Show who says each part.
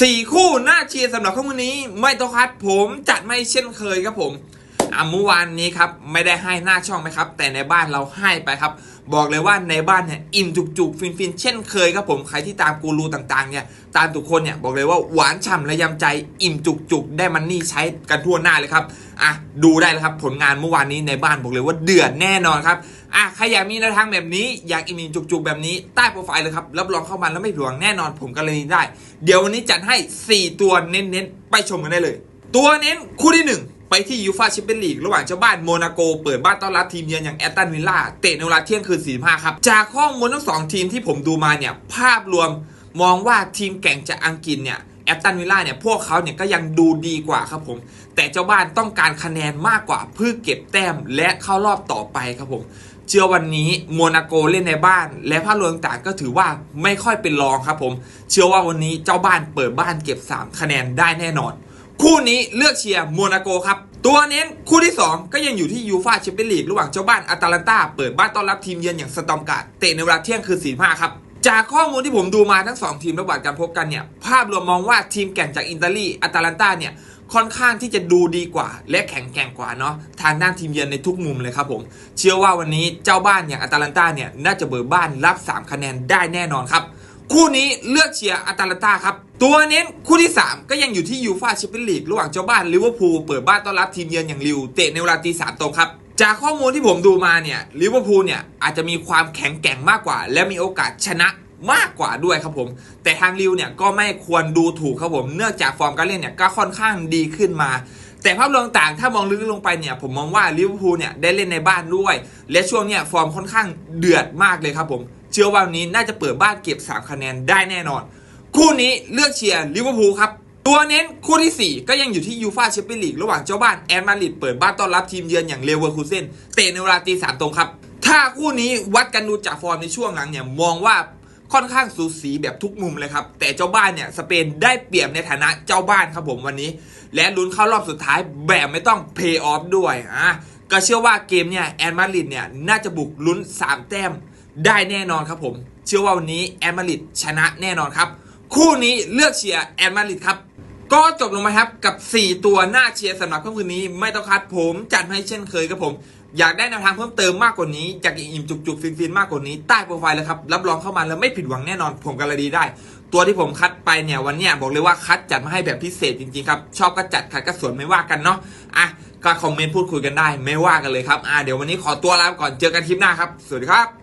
Speaker 1: สี่คู่หน้าเชียร์สำหรับข้อมือนี้ ไม่ต้องคัดผมจัดไม่เช่นเคยครับผมอะเมื่อวานนี้ครับ ไม่ได้ให้หน้าช่องไหมครับ แต่ในบ้านเราให้ไปครับ บอกเลยว่าในบ้านเนี่ยอิ่มจุกๆ ฟินๆ เช่นเคยครับผม ใครที่ตามกูรูต่างๆเนี่ยตามทุกคนเนี่ยบอกเลยว่าหวานฉ่ำและยำใจอิ่มจุกๆ ได้มันนี่ใช้กันทั่วหน้าเลยครับอะดูได้เลยครับผลงานเมื่อวานนี้ในบ้านบอกเลยว่าเดือดแน่นอนครับอะใครอยากมีแนวทางแบบนี้อยากอิ่มจุกๆ แบบนี้ใต้โปรไฟล์เลยครับรับรองเข้ามาแล้วไม่ผิดหวังแน่นอนผมการันตีได้ เดี๋ยววันนี้จัดให้ 4 ตัวเน้นๆ ไปชมกันได้เลย ตัวเน้นคู่ที่ 1 ไปที่ยูฟาแชมเปี้ยนลีกระหว่างเจ้าบ้านโมนาโก เปิดบ้านต้อนรับทีมเยือนอย่างแอตตันวิลล่าเตะในเวลาเที่ยงคืน 45 ครับ จากข้อมูลทั้งสองทีมที่ผมดูมาเนี่ยภาพรวมมองว่าทีมแก่งจากอังกฤษเนี่ยแอตตันวิลล่าเนี่ยพวกเขาเนี่ยก็ยังดูดีกว่าครับผม แต่เจ้าบ้านต้องการคะแนนมากกว่าเพื่อเก็บแต้มและเข้ารอบต่อไปครับผมเชื่อวันนี้โมนาโกเล่นในบ้าน และภาพรวมต่างก็ถือว่าไม่ค่อยเป็นรองครับผม เชื่อว่าวันนี้เจ้าบ้านเปิดบ้านเก็บ 3 คะแนนได้แน่นอน คู่นี้เลือกเชียร์โมนาโกครับ ตัวเน้นคู่ที่ 2 ก็ยังอยู่ที่ยูฟาแชมเปี้ยนลีกระหว่างเจ้าบ้านอาตาลันตาเปิดบ้านต้อนรับทีมเยือนอย่างสตอมการ์ดเตะในเวลาเที่ยงคืน45ครับจากข้อมูลที่ผมดูมาทั้ง 2 ทีมระหว่างการพบกันเนี่ยภาพรวมมองว่าทีมแก่งจากอิตาลีอาตาลันตาเนี่ยค่อนข้างที่จะดูดีกว่า และแข็งแกร่งกว่าเนาะทางด้านทีมเยือนในทุกมุมเลยครับผม เชื่อว่าวันนี้เจ้าบ้านอย่างอาตาลันตาเนี่ยน่าจะเบิกบ้านรับ 3 คะแนนได้แน่นอนครับ คู่นี้เลือกเชียร์อาตาลันตาครับ ตัวเน้นคู่ที่ 3 ก็ยังอยู่ที่ยูฟาแชมเปี้ยนลีกระหว่างเจ้าบ้านลิเวอร์พูลเปิดบ้านต้อนรับทีมเยือนอย่างลิวเตะในเวลาตีสามตรงครับ จากข้อมูลที่ผมดูมาเนี่ยลิเวอร์พูลเนี่ยอาจจะมีความแข็งแกร่งมากกว่า และมีโอกาสชนะมากกว่าด้วยครับผม แต่ทางลิวเนี่ยก็ไม่ควรดูถูกครับผม เนื่องจากฟอร์มการเล่นเนี่ยก็ค่อนข้างดีขึ้นมา แต่ภาพรวมต่างถ้ามองลึกลงไปเนี่ยผมมองว่าลิเวอร์พูลเนี่ยได้เล่นในบ้านด้วย และช่วงเนี่ยฟอร์มค่อนข้างเดือดมากเลยครับผม เชื่อว่าวันนี้น่าจะเปิดบ้านเก็บ 3 คะแนนได้แน่นอน คู่นี้เลือกเชียร์ลิเวอร์พูลครับตัวเน้นคู่ที่ 4 ก็ยังอยู่ที่ยูฟาแชมเปี้ยนลีกระหว่างเจ้าบ้านแอนมาริดเปิดบ้านต้อนรับทีมเยือนอย่างเลเวอร์คูเซนเตะในเวลาตีสามตรงครับ ถ้าคู่นี้วัดกันดูจากฟอร์มในช่วงหลังเนี่ยมองว่า ค่อนข้างสูสีแบบทุกมุมเลยครับ แต่เจ้าบ้านเนี่ยสเปนได้เปรียบในฐานะเจ้าบ้านครับผมวันนี้ และลุ้นเข้ารอบสุดท้ายแบบไม่ต้องเพย์ออฟด้วยอะก็เชื่อว่าเกมเนี่ยแอนมาริดเนี่ยน่าจะบุกลุ้น 3 แต้มได้แน่นอนครับผม เชื่อว่าวันนี้แอนมาริดชนะแน่นอนครับ คู่นี้เลือกเชียร์แอนมาริดครับก็จบลงมาครับกับ 4 ตัวหน้าเชียร์สำหรับค่ำคืนนี้ไม่ต้องคัดผมจัดให้เช่นเคยครับผม อยากได้แนวทางเพิ่มเติมมากกว่านี้อยากอิ่มจุกๆฟินๆมากกว่านี้ใต้โปรไฟล์แล้วครับรับรองเข้ามาแล้วไม่ผิดหวังแน่นอนผมการันตีได้ ตัวที่ผมคัดไปเนี่ยวันเนี้ยบอกเลยว่าคัดจัดมาให้แบบพิเศษจริงๆครับชอบก็จัดขัดก็สวนไม่ว่ากันเนาะอะก็คอมเมนต์พูดคุยกันได้ ไม่ว่ากันเลยครับอะเดี๋ยววันนี้ขอตัวลาไปก่อนเจอกันคลิปหน้าครับสวัสดีครับ